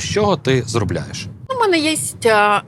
З чого ти зробляєш? У мене є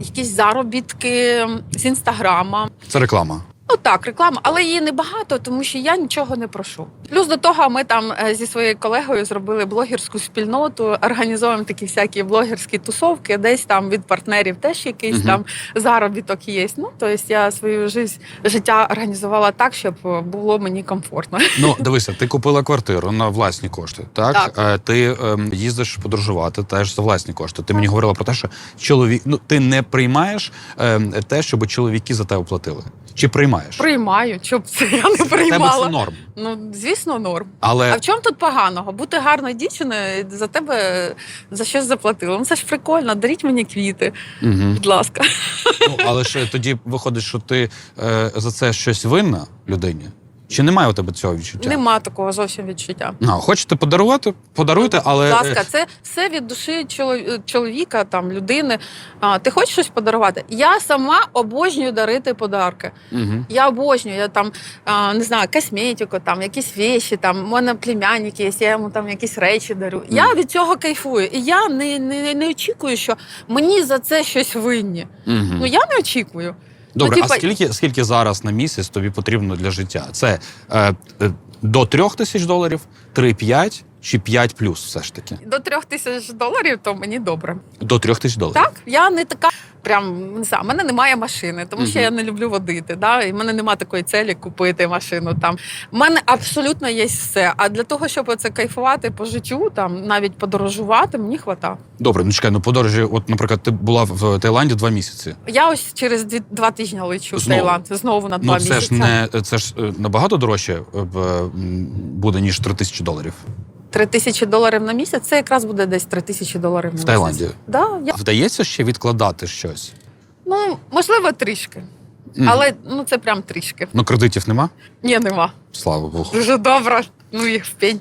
якісь заробітки з інстаграма. Це реклама. Ну так, реклама, але її небагато, тому що я нічого не прошу. Плюс до того, ми там е, зі своєю колегою зробили блогерську спільноту, організовуємо такі всякі блогерські тусовки. Десь там від партнерів теж якийсь Мгм. там заробіток є. Ну тобто я свою життя, життя організувала так, щоб було мені комфортно. Ну, дивися, ти купила квартиру на власні кошти. Так, Так. Е, ти ем, їздиш подорожувати теж за власні кошти. Ти мені говорила про те, що чоловік, ну ти не приймаєш ем, те, щоб чоловіки за тебе платили. Чи приймаєш? Приймаю, щоб це я не тебе приймала. це норм. Ну звісно, норм. Але А в чому тут поганого? Бути гарною дівчиною за тебе за щось заплатили. Ну це ж прикольно, даріть мені квіти, Угу. будь ласка. ну, але ж тоді виходить, що ти е, за це щось винна людині. Чи немає у тебе цього відчуття? Нема такого зовсім відчуття. Ну, хочете подарувати? Подаруйте, але Будь е, ласка, це все від душі чоловіка, там людини. А, ти хочеш щось подарувати? Я сама обожнюю дарити подарки. Мгм. Я обожнюю. Я там а, не знаю, косметику, там якісь віші, там у мене племянник є, я йому там якісь речі дарю. Я від цього кайфую. І я не, не, не очікую, що мені за це щось винні. Мгм. Ну я не очікую. Добре, Ну, а скільки, скільки зараз на місяць тобі потрібно для життя? Це е, е, до трьох тисяч доларів, 3-5 чи 5 плюс все ж таки? До трьох тисяч доларів, то мені добре. До трьох тисяч доларів. Так, я не така. Прям не знаю, в мене немає машини, тому що Мгм. я не люблю водити. Да? І в мене немає такої целі купити машину. Там в мене абсолютно є все. А для того, щоб оце кайфувати по життю, там навіть подорожувати, мені хвата. Добре, ну чекай, ну подорожі, от, наприклад, ти була в Таїланді два місяці. Я ось через дві, два тижні лечу в Знову? Таїланд. Знову на два ну це місяці. ж не це ж е, набагато дорожче е, б, м, буде, ніж 3 тисячі доларів. Три тисячі доларів на місяць. Це якраз буде десь три тисячі доларів на В місяць. Таїланді? Да, я... Вдається ще відкладати щось. Ну можливо, трішки, Mm. але ну це прям трішки. Ну, кредитів нема? Ні, нема. Слава Богу. Дуже добре. Ну їх в пень.